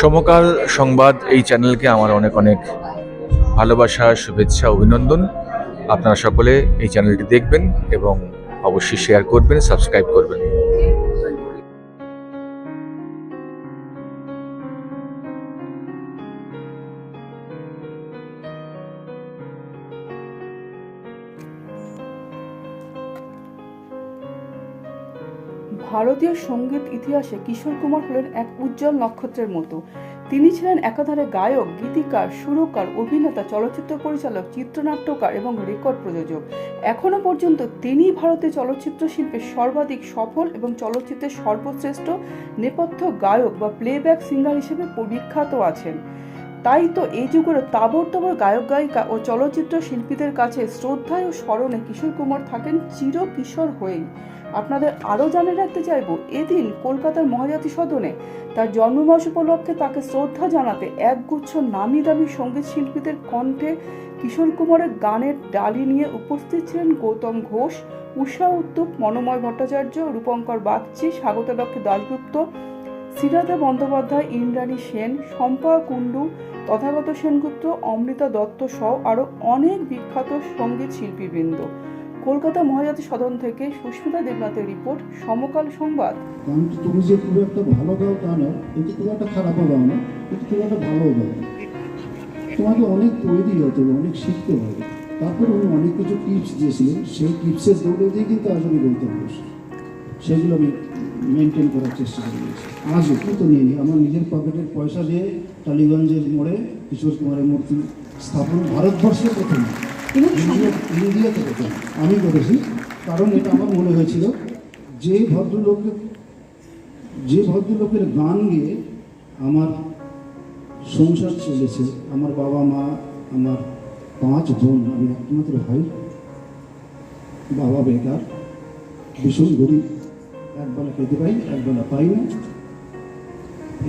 সমকাল সংবাদ এই চ্যানেলকে আমার অনেক অনেক ভালোবাসা, শুভেচ্ছা, অভিনন্দন। আপনারা সকলে এই চ্যানেলটি দেখবেন এবং অবশ্যই শেয়ার করবেন, সাবস্ক্রাইব করবেন। ভারতীয় সংগীত ইতিহাসে কিশোর কুমার হলেন এক উজ্জ্বল নক্ষত্রের মতো। তিনি ছিলেন একাধারে গায়ক, গীতিকার, সুরকার, অভিনেতা, চলচ্চিত্র পরিচালক, চিত্রনাট্যকার এবং রেকর্ড প্রযোজক। এখনও পর্যন্ত তিনি ভারতীয় চলচ্চিত্র শিল্পে সর্বাধিক সফল এবং চলচ্চিত্রের সর্বশ্রেষ্ঠ নেপথ্য গায়ক বা প্লেব্যাক সিঙ্গার হিসেবে বিখ্যাত আছেন। তাই তো এই যুগের তাবর গায়ক, গায়িকা ও চলচ্চিত্র শিল্পীদের কাছে শ্রদ্ধায় ও স্মরণে কিশোর কুমার থাকেন চির কিশোর হয়েই। আপনাদের আরও জানিয়ে রাখতে চাইব, এদিন কলকাতার মহাজাতি সদনে তার জন্মমাস উপলক্ষে তাকে শ্রদ্ধা জানাতে একগুচ্ছ নামি দামি সংগীত শিল্পীদের কণ্ঠে কিশোর কুমারের গানের ডালি নিয়ে উপস্থিত ছিলেন গৌতম ঘোষ, উষা উত্তুপ মনোময় ভট্টাচার্য, রূপঙ্কর বাগচি, স্বাগত স্বাগতলক্ষ্মী দাশগুপ্ত, শ্রীরাধা বন্দ্যোপাধ্যায়, ইন্দ্রাণী সেন, শম্পা কুণ্ডু, তথাগত সেনগুপ্ত, অমৃতা দত্ত সহ আরও অনেক বিখ্যাত সংগীত শিল্পীবৃন্দ। কলকাতা মহাজাতি সদন থেকে সুস্মিতা দেবনাথের রিপোর্ট, সমকাল সংবাদ। কারণ তুমি যে খুব একটা ভালো গাও তা না কিন্তু খুব একটা খারাপও গাও না কিন্তু খুব একটা ভালো গাও তোমাকে অনেক তৈরি হতে হবে, অনেক শিখতে হবে। তারপরে উনি অনেক কিছু টিপস দিয়েছিলেন সেই টিপসের দৌড়ে দিয়ে কিন্তু আজ আমি বলতে পারছি সেগুলো আমি মেনটেন করার চেষ্টা করেছি আজও কিন্তু নিয়ে আমার নিজের পকেটের পয়সা দিয়ে টালিগঞ্জের মোড়ে কিশোর কুমারের মূর্তি স্থাপন, ভারতবর্ষের প্রথম। ইন্ডিয়া প্রথম আমি করেছি কারণ এটা আমার মনে হয়েছিল, যে ভদ্রলোকের যে ভদ্রলোকের গান গিয়ে আমার সংসার চলেছে, আমার বাবা মা, আমার পাঁচ বোন, আমি একমাত্র ভাই, বাবা বেকার, ভীষণ গরিব, একবেলা খেতে পাই, একবেলা পাই না।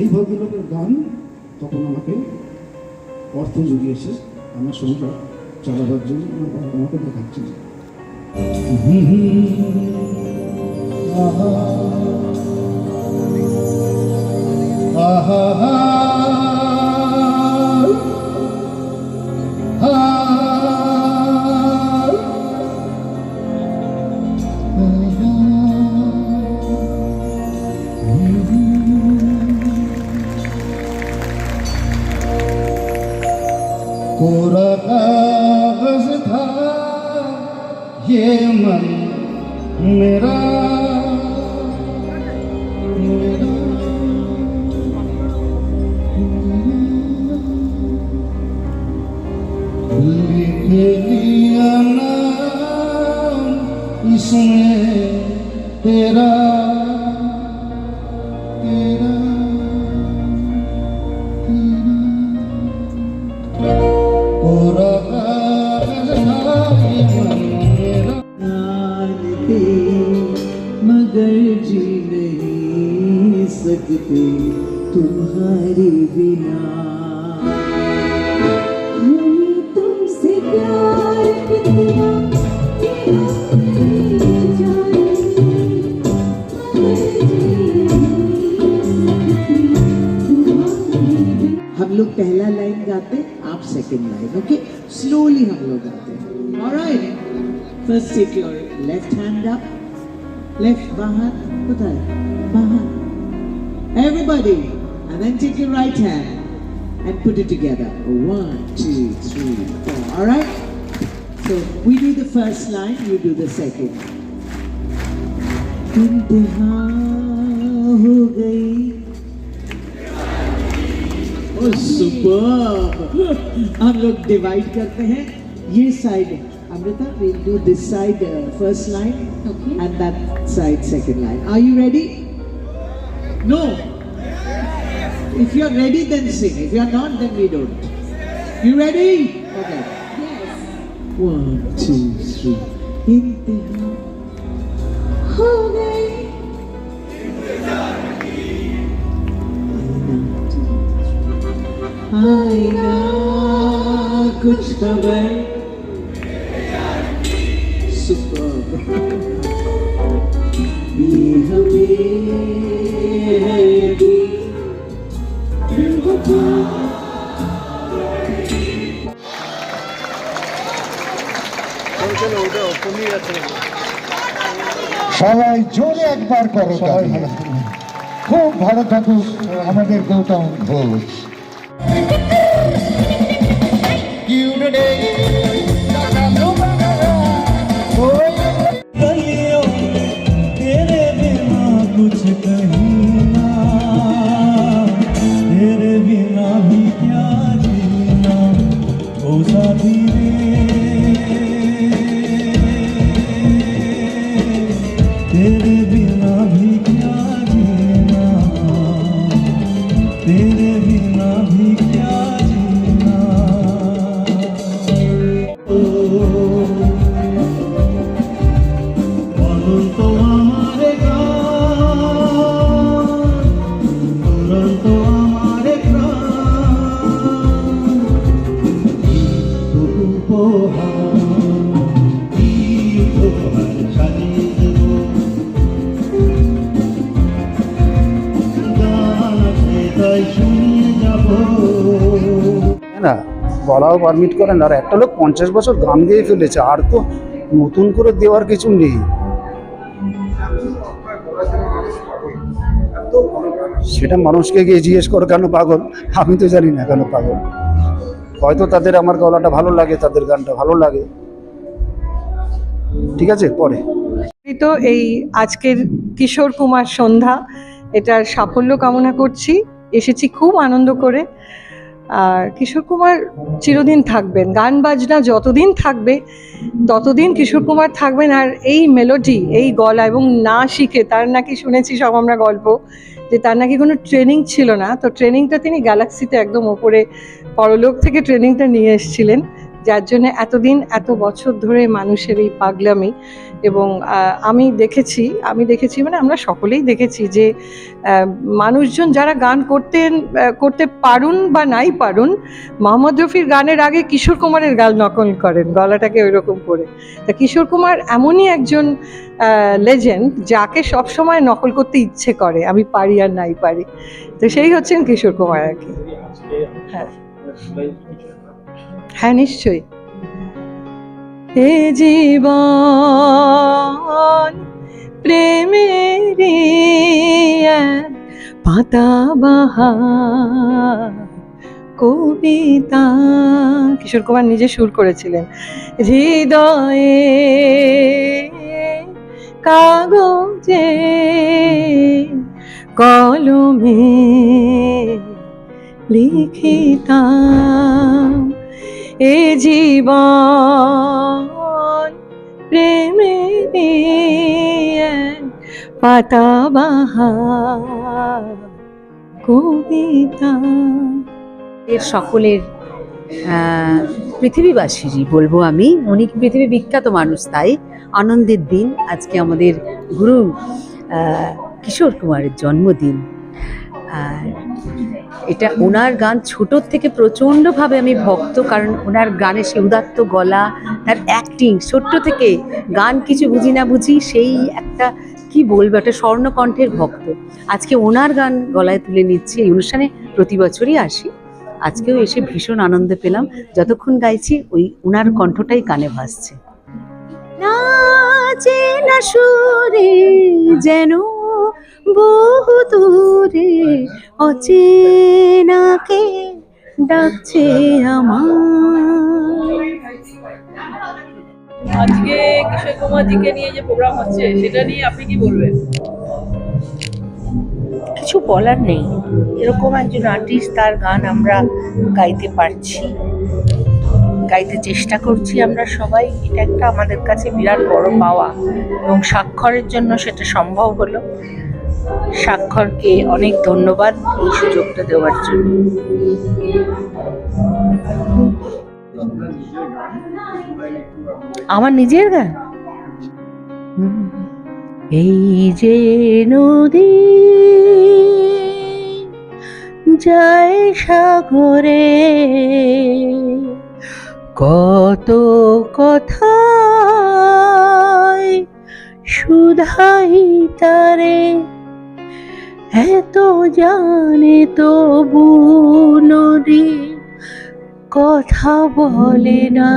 এই ভদ্রলোকের গান তখন আমাকে অর্থ জুগিয়েছে, আমার সংসার। চালাবার জন্য আমার বাবা আমাকে দেখাচ্ছে कोरा कागज था ये मन मेरा मेरा मगर जी नहीं सकते तुम्हारे बिना। तुमसे हम लोग पहला लाइन गाते आप second line okay स्लोली हम लोग गाते हैं alright first take your left hand up left बाहर बताए बाहर everybody and then take your right hand and put it together one two three four all right so we do the first line you do the second इंतहा हो गई super हम लोग divide करते हैं ये side Amrita, we'll do this side uh, first line okay. and that side second line. Are you ready? No. If you're ready, then sing. If you're not, then we don't. You ready? Okay. Yes. One, two, three. Intiha. Ho gayi. आएगा कुछ तो भाई সবাই জোরে একবার করো খুব ভালো থাকুক আমাদের গৌতম ঘোষ। না বলাও পারমিট করেন, আর একটা লোক পঞ্চাশ বছর গান দিয়ে ফেলেছে, আর তো নতুন করে দেওয়ার কিছু নেই। সেটা মানুষকে গিয়ে জিজ্ঞেস করো, কেন পাগল? আমি তো জানি না কেন পাগল। হয়তো তাদের আমার গলাটা ভালো লাগে, তাদের গানটা ভালো লাগে। ঠিক আছে, পরে। তো এই আজকের কিশোর কুমার সন্ধ্যা, এটার সাফল্য কামনা করছি। এসেছি খুব আনন্দ করে। আর কিশোর কুমার চিরদিন থাকবেন। গান, বাজনা যতদিন থাকবে, ততদিন কিশোর কুমার থাকবেন আর এই মেলোডি এই গলা এবং না শিখে, তার নাকি শুনেছি সব আমরা গল্প, যে তার নাকি কোনো ট্রেনিং ছিল না। তো ট্রেনিংটা তিনি গ্যালাক্সিতে একদম ওপরে, পরলোক থেকে ট্রেনিংটা নিয়ে এসেছিলেন। যার জন্য এতদিন, এত বছর ধরে মানুষের এই পাগলামি এবং আমি দেখেছি আমি দেখেছি মানে আমরা সকলেই দেখেছি যে মানুষজন যারা গান করতেন করতে পারুন বা নাই পারুন, মোহাম্মদ রফির গানের আগে কিশোর কুমারের গান নকল করেন, গলাটাকে ওই রকম করে। তা কিশোর কুমার এমনই একজন লেজেন্ড যাকে সবসময় নকল করতে ইচ্ছে করে, আমি পারি আর নাই পারি। তো সেই হচ্ছেন কিশোর কুমার আর কি। হ্যাঁ। হ্যাঁ নিশ্চয়ই। হে জীবন প্রেমের পাতা বাহার কবিতা। কিশোর কুমার নিজে সুর করেছিলেন। হৃদয়ে কাগজে কলমে লিখিতাম। এ জীবন প্রেমে পাতা বাহার কবিতা। এর সকলের পৃথিবীবাসীরই বলব আমি, উনি পৃথিবী বিখ্যাত মানুষ, তাই আনন্দের দিন, আজকে আমাদের গুরু কিশোর কুমারের জন্মদিন। আর এটা ওনার গান ছোটোর থেকে প্রচণ্ডভাবে আমি ভক্ত, কারণ ওনার গানে সে উদাত্ত গলা, তার অ্যাক্টিং ছোট্ট থেকে গান কিছু বুঝি না বুঝি সেই একটা, কি বলব, একটা স্বর্ণকণ্ঠের ভক্ত। আজকে ওনার গান গলায় তুলে নিচ্ছি, এই অনুষ্ঠানে প্রতি বছরই আসি। আজকেও এসে ভীষণ আনন্দ পেলাম। যতক্ষণ গাইছি, ওই ওনার কণ্ঠটাই কানে ভাসছে। না সুরে যেন বহু দূরে অচেনাকে ডাকছে আমার আজকে কিশোর কুমারজিকে নিয়ে যে প্রোগ্রাম হচ্ছে সেটা নিয়ে আপনি কি বলবেন? কিছু বলার নেই। এরকম একজন আর্টিস্ট তার গান আমরা গাইতে পারছি। গাইতে চেষ্টা করছি আমরা সবাই। এটা একটা আমাদের কাছে বিরাট বড় পাওয়া এবং স্বাক্ষরের জন্য সেটা সম্ভব হলো। স্বাক্ষরকে অনেক ধন্যবাদ এই সুযোগটা দেওয়ার জন্য। আমার নিজের গান? এই যে নদী যায় সাগরে, কত কথা শুধাই তারে এত জানে তবু নদী কথা বলে না,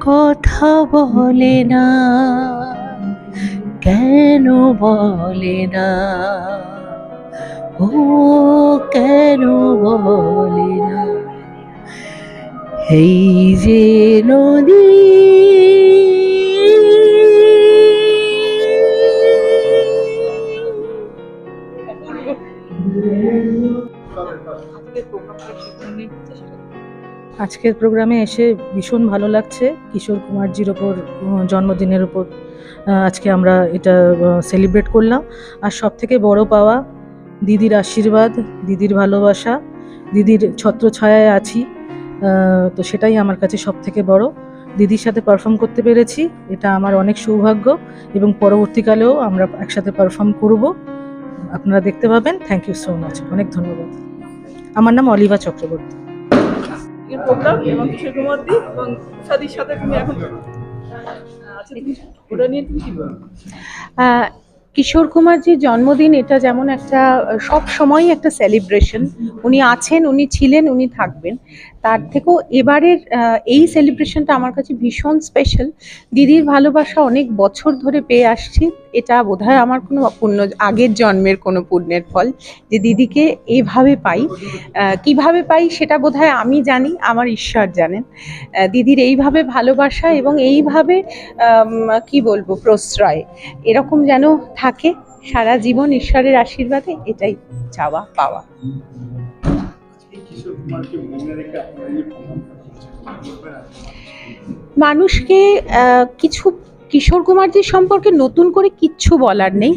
কথা বলে না, কেন বলে না? ও কেন বলে না? এই যে নদী আজকের প্রোগ্রামে এসে ভীষণ ভালো লাগছে। কিশোর কুমারজির ওপর জন্মদিনের ওপর আজকে আমরা এটা সেলিব্রেট করলাম। আর সব থেকে বড় পাওয়া, দিদির আশীর্বাদ, দিদির ভালোবাসা, দিদির ছত্রছায়ায় আছি তো সেটাই আমার কাছে সব থেকে বড়। দিদির সাথে পারফর্ম করতে পেরেছি, এটা আমার অনেক সৌভাগ্য এবং পরবর্তীকালেও আমরা একসাথে পারফর্ম করব। আপনারা দেখতে পাবেন। থ্যাংক ইউ সো মাচ অনেক ধন্যবাদ। আমার নাম অলিভা চক্রবর্তী। প্রোগ্রাম এবং কিশোর কুমার যে এবং সাদির সাথে তুমি এখন ওটা নিয়ে তুমি কি আহ, কিশোর কুমারজির জন্মদিন এটা যেমন একটা সব সময় একটা সেলিব্রেশন উনি আছেন উনি ছিলেন উনি থাকবেন। তার থেকেও এবারের এই সেলিব্রেশনটা আমার কাছে ভীষণ স্পেশাল দিদির ভালোবাসা অনেক বছর ধরে পেয়ে আসছি। এটা বোধহয় আমার কোনো পুণ্য, আগের জন্মের কোনো পুণ্যের ফল যে দিদিকে এভাবে পাই। কীভাবে পাই সেটা বোধহয় আমি জানি, আমার ঈশ্বর জানেন। দিদির এইভাবে ভালোবাসা এবং এইভাবে কি বলব, প্রশ্রয়, এরকম যেন থাকে, সারা জীবন ঈশ্বরের আশীর্বাদে এটাই চাওয়া, পাওয়া। মানুষকে কিছু কিশোর কুমারজির সম্পর্কে নতুন করে কিচ্ছু বলার নেই।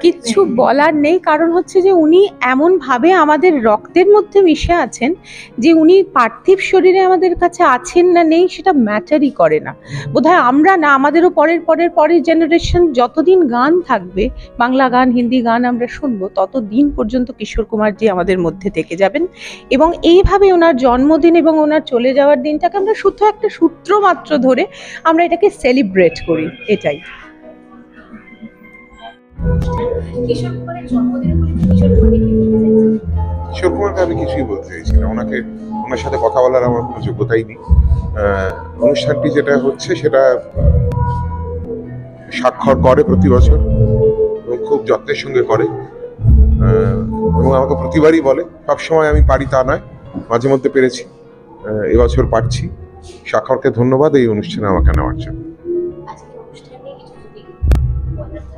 কিচ্ছু বলার নেই। কারণ হচ্ছে যে উনি এমনভাবে আমাদের রক্তের মধ্যে মিশে আছেন যে উনি পার্থিব শরীরে আমাদের কাছে আছেন না নেই সেটা ম্যাটারই করে না। বোধহয় আমরা না আমাদেরও পরের পরের পরের জেনারেশন যতদিন গান থাকবে বাংলা গান হিন্দি গান আমরা শুনব ততদিন পর্যন্ত কিশোর কুমারজি আমাদের মধ্যে থেকে যাবেন। এবং এইভাবে ওনার জন্মদিন এবং ওনার চলে যাওয়ার দিনটাকে আমরা শুধু একটা সূত্র মাত্র ধরে আমরা এটাকে সেলিব্রেট করি। এটাই। কিশোর কুমারকে আমি কিছুই বলতে চাইছি না ওনাকে ওনার সাথে কথা বলার আমার কোনো যোগ্যতাই নেই। অনুষ্ঠানটি যেটা হচ্ছে সেটা স্বাক্ষর করে প্রতি বছর এবং খুব যত্নের সঙ্গে করে। এবং আমাকে প্রতিবারই বলে সবসময় আমি পারি তা নয় মাঝে মধ্যে পেরেছি এবছর পারছি। স্বাক্ষরকে ধন্যবাদ এই অনুষ্ঠানে আমাকে নেওয়ার জন্য।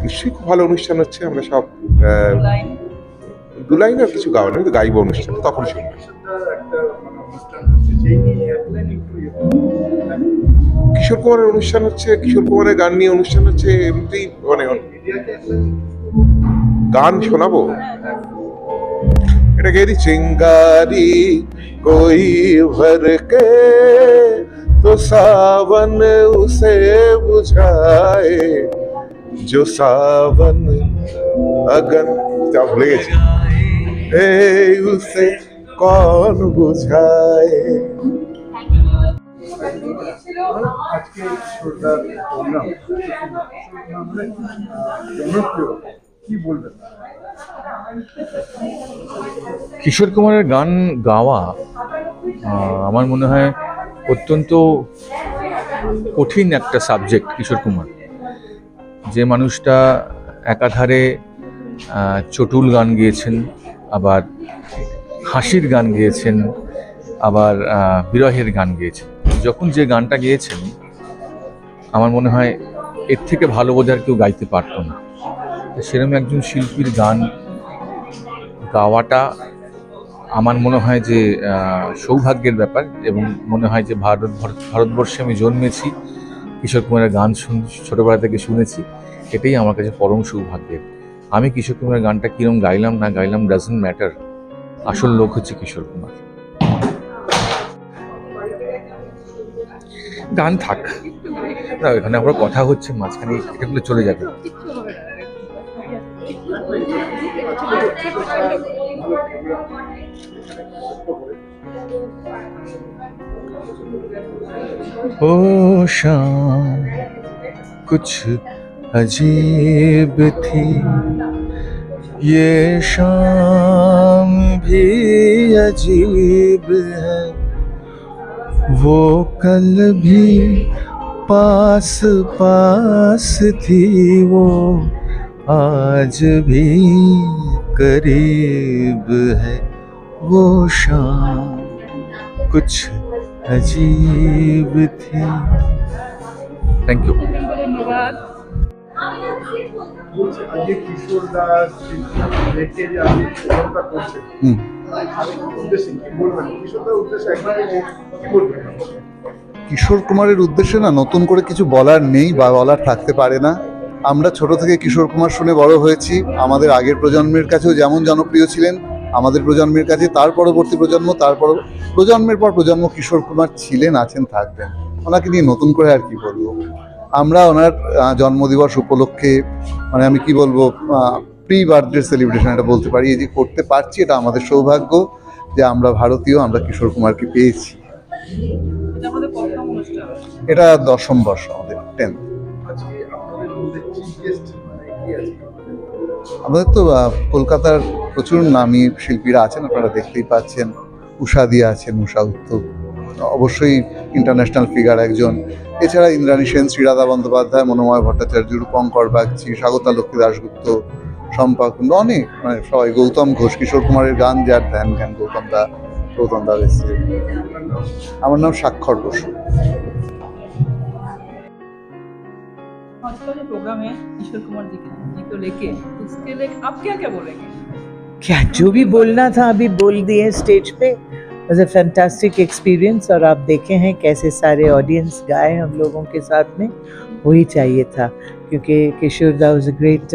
নিশ্চয়ই খুব ভালো অনুষ্ঠান হচ্ছে, আমরা সব দু লাইন আর কিছু গাওয়া নয় গাইব অনুষ্ঠান, তখন শুনবে। কিশোর কুমারের অনুষ্ঠান হচ্ছে, কিশোর কুমারের গান নিয়ে অনুষ্ঠান হচ্ছে, এমনিতেই মানে গান শোনাবো? এটা দিই চিঙ্গারি কই ভর কে? তো সাবন উসে বুঝাए जो सावन अगन যা ভুলে গেছি এই উসে কন বুঝায় আজকে শ্রোতার প্রোগ্রাম জনপ্রিয় কি বলবেন কিশোর কুমারের গান গাওয়া আহ, আমার মনে হয় অত্যন্ত কঠিন একটা সাবজেক্ট কিশোর কুমার যে মানুষটা একাধারে চটুল গান গেয়েছেন, আবার হাসির গান গেয়েছেন, আবার বিরহের গান গেয়েছেন। যখন যে গানটা গেয়েছেন, আমার মনে হয় এর থেকে ভালো বোধ আর কেউ গাইতে পারতো না। সেরকম একজন শিল্পীর গান গাওয়াটা আমার মনে হয় যে সৌভাগ্যের ব্যাপার এবং মনে হয় যে ভারত- ভারতবর্ষে আমি জন্মেছি। কিশোর কুমারের গান শুন, ছোটোবেলা থেকে শুনেছি, এটাই আমার কাছে পরম সৌভাগ্যের আমি কিশোর কুমারের গানটা কীরকম গাইলাম না গাইলাম ডাজন্ট ম্যাটার আসল লোক হচ্ছে কিশোর কুমার। গান থাক। না, এখানে আমরা কথা হচ্ছে, মাঝখানে এটাগুলো চলে যাবে। ओ शाम, कुछ अजीब थी। ये शाम भी अजीब है। वो कल भी पास पास थी वो, आज भी करीब है। वो शाम, कुछ अजीब थी थैंक यू ধন্যবাদ কিশোর দাস দেখে যে আপনি প্রোগ্রামটা করছেন হুম। উদ্দেশ্যে কি বলবেন কিশোর দার উদ্দেশ্যে একবার কি বলবেন কিশোর কুমারের উদ্দেশ্যে না নতুন করে কিছু বলার নেই বা বলার থাকতে পারে না আমরা ছোট থেকে কিশোর কুমার শুনে বড় হয়েছি আমাদের আগের প্রজন্মের কাছেও যেমন জনপ্রিয় ছিলেন আমাদের প্রজন্মের কাছে তার পরবর্তী প্রজন্ম তারপর প্রজন্মের পর প্রজন্ম কিশোর কুমার ছিলেন আছেন থাকবেন। ওনাকে নিয়ে নতুন করে আর কি বলব? আমরা ওনার জন্মদিবস উপলক্ষে মানে আমি কি বলব প্রি বার্থডে সেলিব্রেশন এটা বলতে পারি এই যে করতে পারছি এটা আমাদের সৌভাগ্য যে আমরা ভারতীয় আমরা কিশোর কুমারকে পেয়েছি। এটা দশম বর্ষ আমাদের টেন গেস্ট মানে আমাদের তো কলকাতার প্রচুর নামী শিল্পীরা আছেন আপনারা দেখতেই পাচ্ছেন উষা দিয়ে আছেন উষা উত্তম অবশ্যই ইন্টারন্যাশনাল ফিগার একজন এছাড়া ইন্দ্রাণী সেন শ্রীরাধা বন্দ্যোপাধ্যায় মনোময় ভট্টাচার্য রূপঙ্কর বাগচি স্বাগতা লক্ষ্মী দাশগুপ্ত শম্পা কুন্ড অনেক মানে সবাই গৌতম ঘোষ কিশোর কুমারের গান যার ধ্যান জ্ঞান গৌতম দা গৌতম দা এসছে আমার নাম স্বাক্ষর বসু आज का जो प्रोग्राम है किशोर कुमार जी के जी को लेके तो उसके लिए आप क्या क्या बोलेंगे क्या जो भी बोलना था अभी बोल दिए स्टेज पे। वॉज़ अ फैंटास्टिक एक्सपीरियंस और आप देखे हैं कैसे सारे ऑडियंस गाए हम लोगों के साथ में। वही चाहिए था क्योंकि Kishore da was a great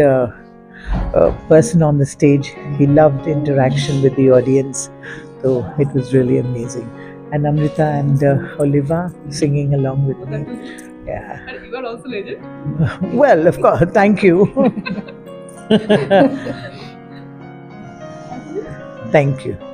person on the stage he love interaction with the audience तो it was really amazing and Amrita and Olivia singing along with me well off thank you thank you.